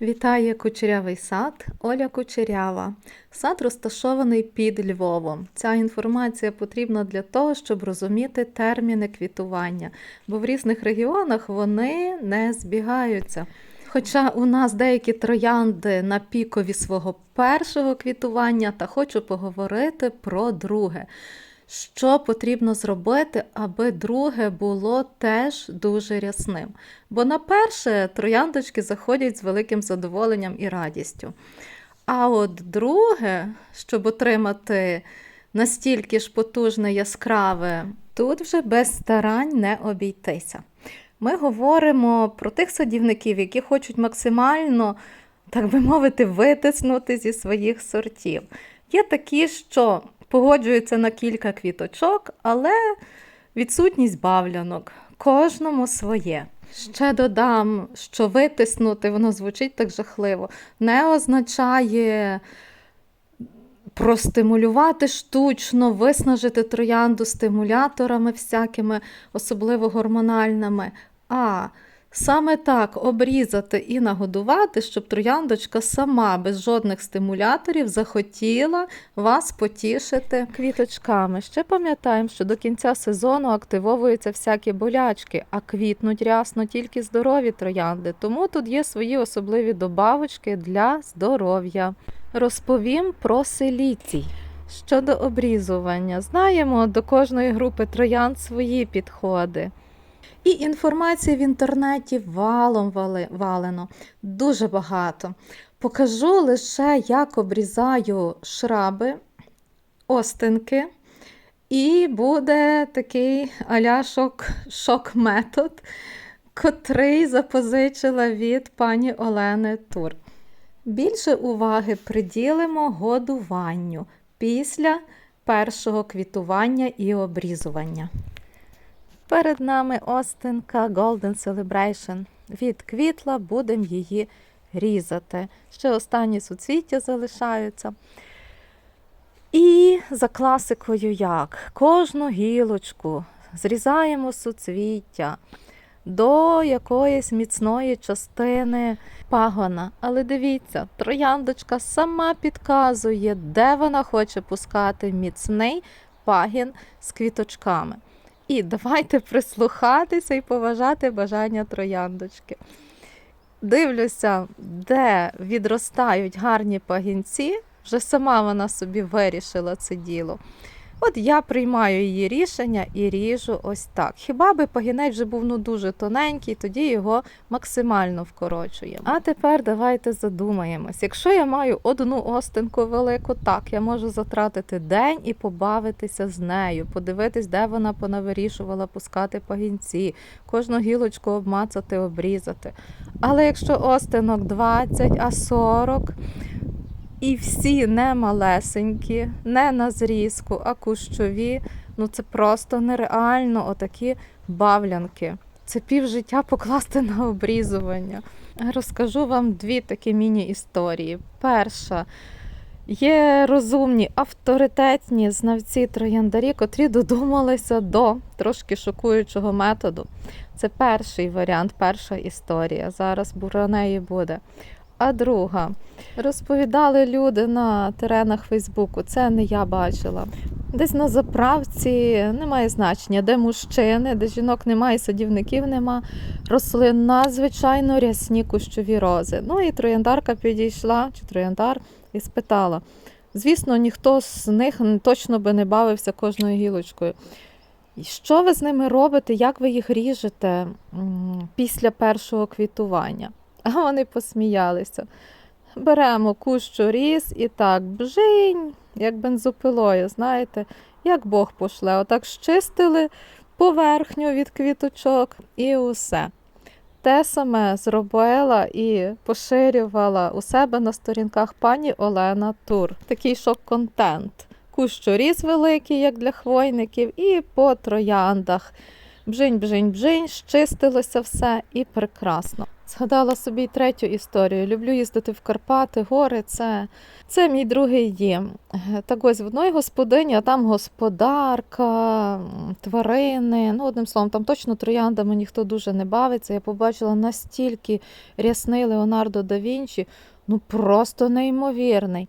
Вітає кучерявий сад Оля Кучерява. Сад розташований під Львовом. Ця інформація потрібна для того, щоб розуміти терміни квітування, бо в різних регіонах вони не збігаються. Хоча у нас деякі троянди на пікові свого першого квітування, та хочу поговорити про друге. Що потрібно зробити, аби друге було теж дуже рясним? Бо на перше трояндочки заходять з великим задоволенням і радістю. А от друге, щоб отримати настільки ж потужне яскраве, тут вже без старань не обійтися. Ми говоримо про тих садівників, які хочуть максимально, так би мовити, витиснути зі своїх сортів. Є такі, що погоджуються на кілька квіточок, але відсутність бавлянок. Кожному своє. Ще додам, що витиснути, воно звучить так жахливо, не означає простимулювати штучно, виснажити троянду стимуляторами всякими, особливо гормональними, а саме так обрізати і нагодувати, щоб трояндочка сама без жодних стимуляторів захотіла вас потішити квіточками. Ще пам'ятаємо, що до кінця сезону активовуються всякі болячки, а квітнуть рясно тільки здорові троянди. Тому тут є свої особливі добавочки для здоров'я. Розповім про селіцій. Щодо обрізування, знаємо до кожної групи троянд свої підходи. І інформації в інтернеті валом валено, дуже багато. Покажу лише, як обрізаю шраби, остинки, і буде такий аля шок, шок-метод, котрий запозичила від пані Олени Тур. Більше уваги приділимо годуванню після першого квітування і обрізування. Перед нами остинка Golden Celebration. Від квітла будемо її різати. Ще останні суцвіття залишаються. І за класикою як? Кожну гілочку зрізаємо суцвіття до якоїсь міцної частини пагона. Але дивіться, трояндочка сама підказує, де вона хоче пускати міцний пагін з квіточками. І давайте прислухатися і поважати бажання трояндочки. Дивлюся, де відростають гарні пагінці, вже сама вона собі вирішила це діло. От я приймаю її рішення і ріжу ось так. Хіба би пагінець вже був ну дуже тоненький, тоді його максимально вкорочуємо. А тепер давайте задумаємось. Якщо я маю одну остинку велику, так, я можу затратити день і побавитися з нею, подивитись, де вона понавирішувала пускати пагінці, кожну гілочку обмацати, обрізати. Але якщо остинок 20, а 40, і всі не малесенькі, не на зрізку, а кущові. Ну це просто нереально отакі бавлянки. Це пів життя покласти на обрізування. Розкажу вам дві такі міні-історії. Перша. Є розумні, авторитетні знавці трояндарі, котрі додумалися до трошки шокуючого методу. Це перший варіант, перша історія. Зараз про неї буде. А друга розповідали люди на теренах Фейсбуку. Це не я бачила. Десь на заправці немає значення, де мужчини, де жінок немає, садівників нема. Росли надзвичайно рясні кущові рози. Ну і трояндарка підійшла, чи трояндар, і спитала. Звісно, ніхто з них точно би не бавився кожною гілочкою. Що ви з ними робите? Як ви їх ріжете після першого квітування? А вони посміялися. Беремо кущу різ і так бжинь, як бензопилою, знаєте, як Бог пошле. Отак щистили поверхню від квіточок і усе. Те саме зробила і поширювала у себе на сторінках пані Олена Тур. Такий шок-контент. Кущоріз великий, як для хвойників, і по трояндах Бжинь, бжинь, бжинь, щистилося все і прекрасно. Згадала собі третю історію. Люблю їздити в Карпати, гори. Це, це мій другий дім. Так ось в одної господині, а там господарка, тварини. Ну, одним словом, там точно трояндами ніхто дуже не бавиться. Я побачила настільки рясний Леонардо да Вінчі, ну просто неймовірний.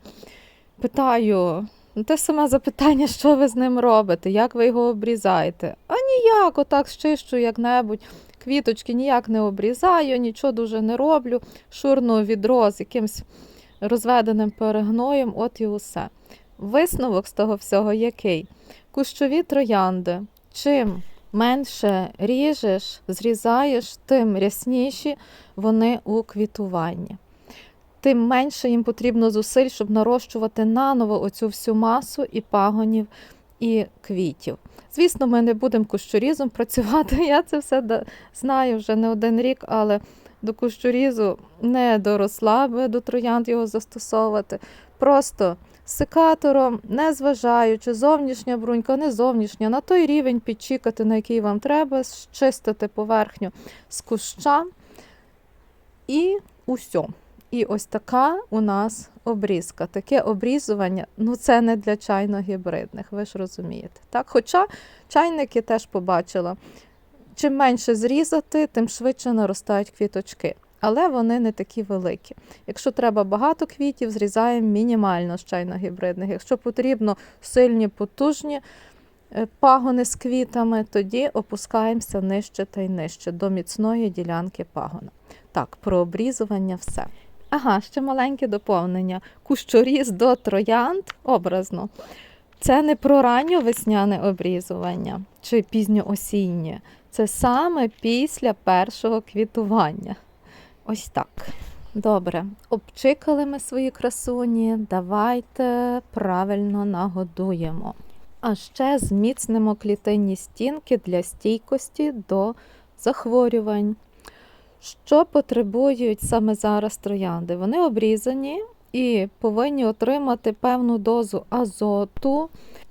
Питаю, ну те саме запитання, що ви з ним робите, як ви його обрізаєте? А ніяк, отак щищу як-небудь. Квіточки ніяк не обрізаю, нічого дуже не роблю. Шурну відро з якимсь розведеним перегноєм, от і усе. Висновок з того всього який? Кущові троянди. Чим менше ріжеш, зрізаєш, тим рясніші вони у квітуванні. Тим менше їм потрібно зусиль, щоб нарощувати наново оцю всю масу і пагонів, і квітів. Звісно, ми не будемо кущорізом працювати. Я це все знаю вже не один рік, але до кущорізу не доросла би до троянд його застосовувати. Просто секатором, не зважаючи, зовнішня брунька, не зовнішня, на той рівень підчікати, на який вам треба, щистити поверхню з куща і усьо. І ось така у нас обрізка. Таке обрізування, ну це не для чайно-гібридних, ви ж розумієте. Так? Хоча чайники теж побачила. Чим менше зрізати, тим швидше наростають квіточки. Але вони не такі великі. Якщо треба багато квітів, зрізаємо мінімально з чайно-гібридних. Якщо потрібно сильні, потужні е, пагони з квітами, тоді опускаємося нижче та й нижче до міцної ділянки пагона. Так, про обрізування все. Ага, ще маленьке доповнення. Кущоріз до троянд образно. Це не про ранньовесняне обрізування чи пізньоосіннє. Це саме після першого квітування. Ось так. Добре, обчикали ми свої красуні. Давайте правильно нагодуємо. А ще зміцнимо клітинні стінки для стійкості до захворювань. Що потребують саме зараз троянди? Вони обрізані і повинні отримати певну дозу азоту,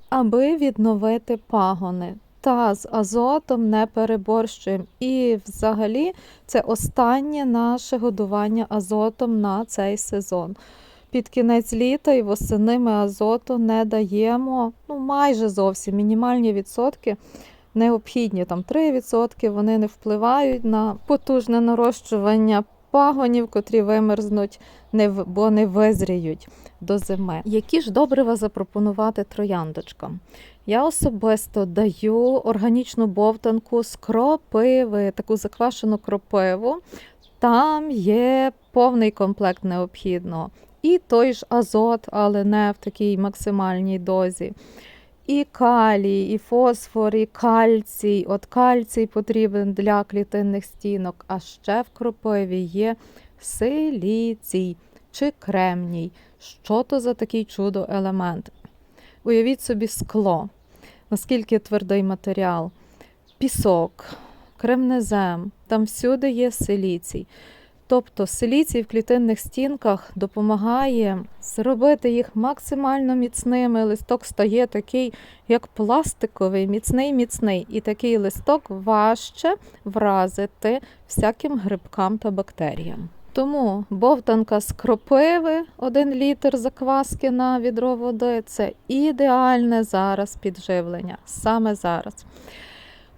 аби відновити пагони. Та з азотом не переборщуємо. І взагалі це останнє наше годування азотом на цей сезон. Під кінець літа і восени ми азоту не даємо ну, майже зовсім мінімальні відсотки необхідні там 3%, вони не впливають на потужне нарощування пагонів, котрі вимерзнуть, бо не визріють до зими. Які ж добрива запропонувати трояндочкам? Я особисто даю органічну бовтанку з кропиви, таку заквашену кропиву. Там є повний комплект необхідного. І той ж азот, але не в такій максимальній дозі і калій, і фосфор, і кальцій. От кальцій потрібен для клітинних стінок, а ще в кропиві є силіцій чи кремній. Що то за такий чудо-елемент? Уявіть собі скло, наскільки твердий матеріал, пісок, кремнезем, там всюди є силіцій. Тобто силіцій в клітинних стінках допомагає зробити їх максимально міцними. Листок стає такий, як пластиковий, міцний, міцний. І такий листок важче вразити всяким грибкам та бактеріям. Тому бовтанка з кропиви, 1 літр закваски на відро води це ідеальне зараз підживлення, саме зараз.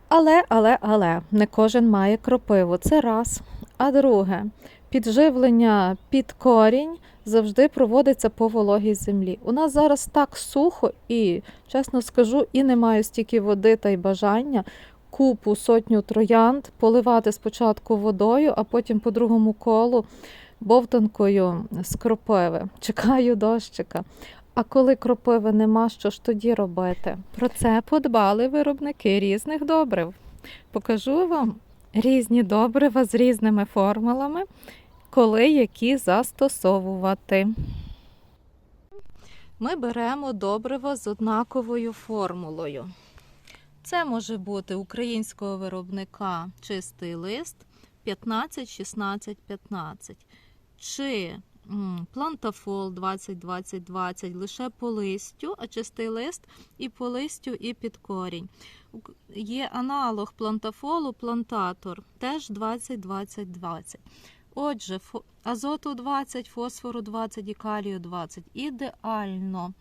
Але, але, але не кожен має кропиву. Це раз. А друге, підживлення під корінь завжди проводиться по вологій землі. У нас зараз так сухо і, чесно скажу, і не маю стільки води та й бажання купу сотню троянд поливати спочатку водою, а потім по другому колу бовтанкою з кропиви. Чекаю дощика. А коли кропиви нема, що ж тоді робити? Про це подбали виробники різних добрив. Покажу вам різні добрива з різними формулами, коли які застосовувати. Ми беремо добриво з однаковою формулою. Це може бути українського виробника чистий лист 15, 16, 15. Чи плантафол 20-20-20 лише по листю, а чистий лист і по листю, і під корінь. Є аналог плантафолу, плантатор, теж 20-20-20. Отже, азоту 20, фосфору 20 і калію 20. Ідеально.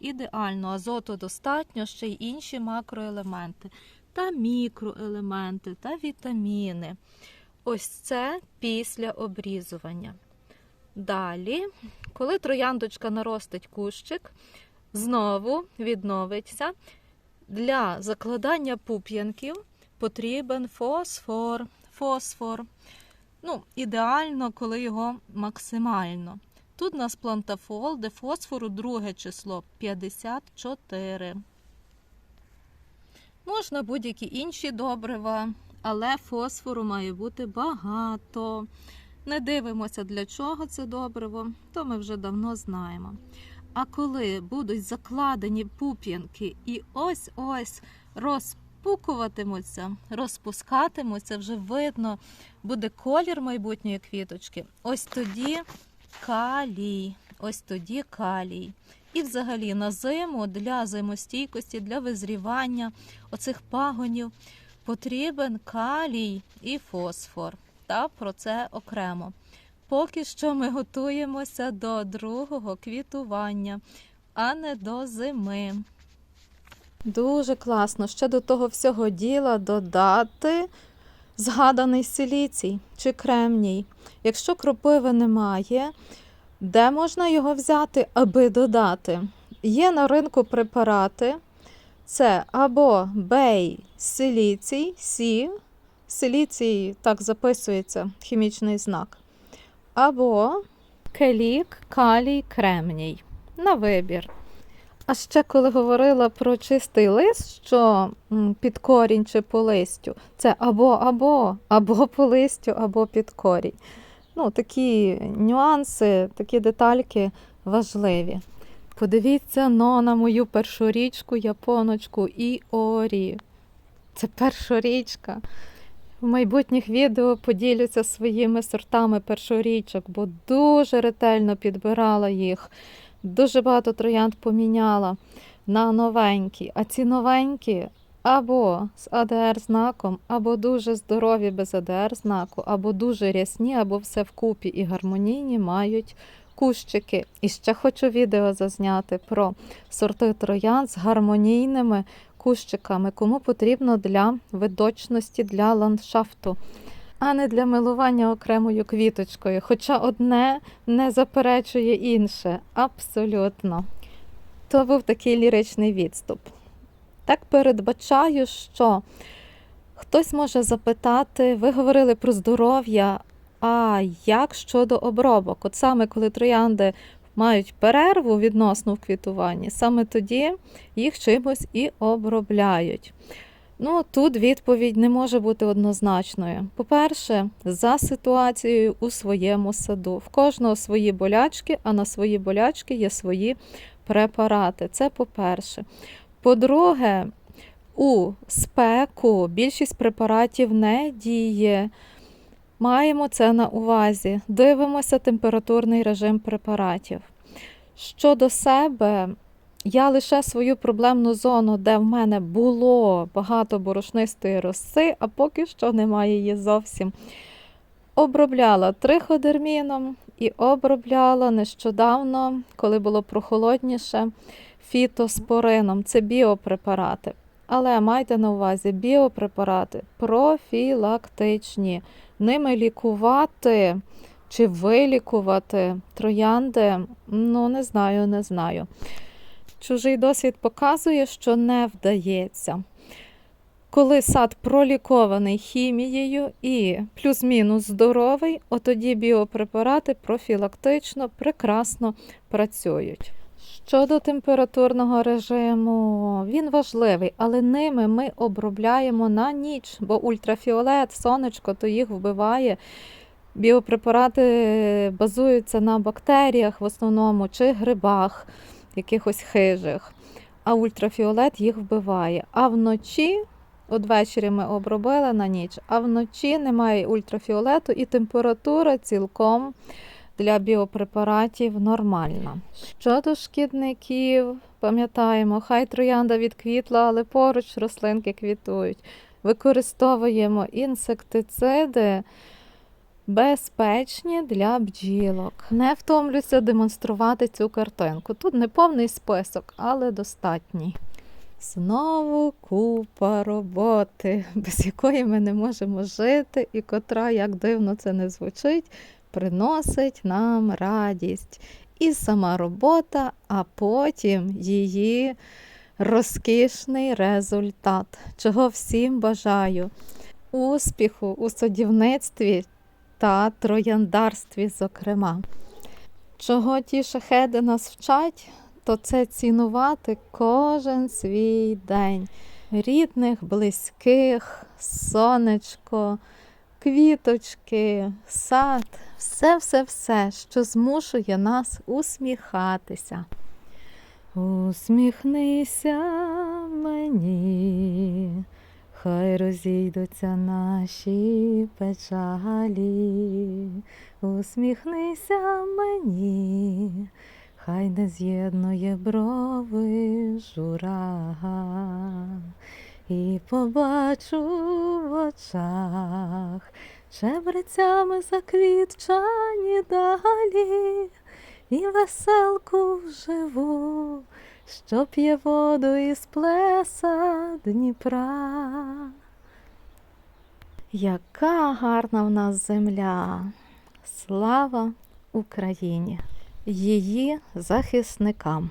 Ідеально, азоту достатньо, ще й інші макроелементи, та мікроелементи, та вітаміни. Ось це після обрізування. Далі, коли трояндочка наростить кущик, знову відновиться. Для закладання пуп'янків потрібен фосфор. Фосфор. Ну, ідеально, коли його максимально. Тут у нас плантафол, де фосфору друге число 54. Можна будь-які інші добрива, але фосфору має бути багато. Не дивимося, для чого це добриво, то ми вже давно знаємо. А коли будуть закладені пуп'янки і ось-ось розпукуватимуться, розпускатимуться, вже видно, буде колір майбутньої квіточки. Ось тоді калій. Ось тоді калій. І взагалі на зиму для зимостійкості, для визрівання оцих пагонів потрібен калій і фосфор. Та про це окремо. Поки що ми готуємося до другого квітування, а не до зими. Дуже класно ще до того всього діла додати згаданий силіцій чи кремній. Якщо кропиви немає, де можна його взяти, аби додати? Є на ринку препарати. Це або бей силіцій, сі, силіцій так записується хімічний знак, або келік, калій, кремній. На вибір. А ще коли говорила про чистий лист, що під корінь чи по листю, це або або, або по листю, або під корінь. Ну, такі нюанси, такі детальки важливі. Подивіться но на мою першорічку японочку Іорі. Це першорічка. В майбутніх відео поділюся своїми сортами першорічок, бо дуже ретельно підбирала їх. Дуже багато троянд поміняла на новенькі. А ці новенькі або з АДР-знаком, або дуже здорові без АДР-знаку, або дуже рясні, або все вкупі і гармонійні мають кущики. І ще хочу відео зазняти про сорти троянд з гармонійними кущиками, кому потрібно для видочності, для ландшафту, а не для милування окремою квіточкою. Хоча одне не заперечує інше. Абсолютно. То був такий ліричний відступ. Так передбачаю, що хтось може запитати, ви говорили про здоров'я, а як щодо обробок? От саме коли троянди мають перерву відносно в квітуванні, саме тоді їх чимось і обробляють. Ну, тут відповідь не може бути однозначною. По-перше, за ситуацією у своєму саду. В кожного свої болячки, а на свої болячки є свої препарати. Це по-перше. По-друге, у спеку більшість препаратів не діє. Маємо це на увазі. Дивимося температурний режим препаратів. Щодо себе, я лише свою проблемну зону, де в мене було багато борошнистої роси, а поки що немає її зовсім. Обробляла триходерміном і обробляла нещодавно, коли було прохолодніше, фітоспорином. Це біопрепарати. Але майте на увазі, біопрепарати профілактичні. Ними лікувати чи вилікувати троянди, ну не знаю, не знаю. Чужий досвід показує, що не вдається. Коли сад пролікований хімією і плюс-мінус здоровий, от тоді біопрепарати профілактично прекрасно працюють. Щодо температурного режиму, він важливий, але ними ми обробляємо на ніч, бо ультрафіолет, сонечко, то їх вбиває. Біопрепарати базуються на бактеріях в основному чи грибах якихось хижих, а ультрафіолет їх вбиває. А вночі, от ввечері ми обробили на ніч, а вночі немає ультрафіолету і температура цілком для біопрепаратів нормальна. Щодо шкідників, пам'ятаємо, хай троянда відквітла, але поруч рослинки квітують. Використовуємо інсектициди безпечні для бджілок. Не втомлюся демонструвати цю картинку. Тут не повний список, але достатній. Знову купа роботи, без якої ми не можемо жити, і котра, як дивно це не звучить, приносить нам радість. І сама робота, а потім її розкішний результат, чого всім бажаю. Успіху у садівництві та трояндарстві, зокрема. Чого ті шахеди нас вчать, то це цінувати кожен свій день. Рідних, близьких, сонечко, квіточки, сад, все-все-все, що змушує нас усміхатися. Усміхнися мені, хай розійдуться наші печалі. Усміхнися мені, хай не з'єднує брови жура. І побачу в очах чебрецями заквітчані далі, і веселку вживу, що п'є воду із плеса Дніпра. Яка гарна в нас земля! Слава Україні! Її захисникам!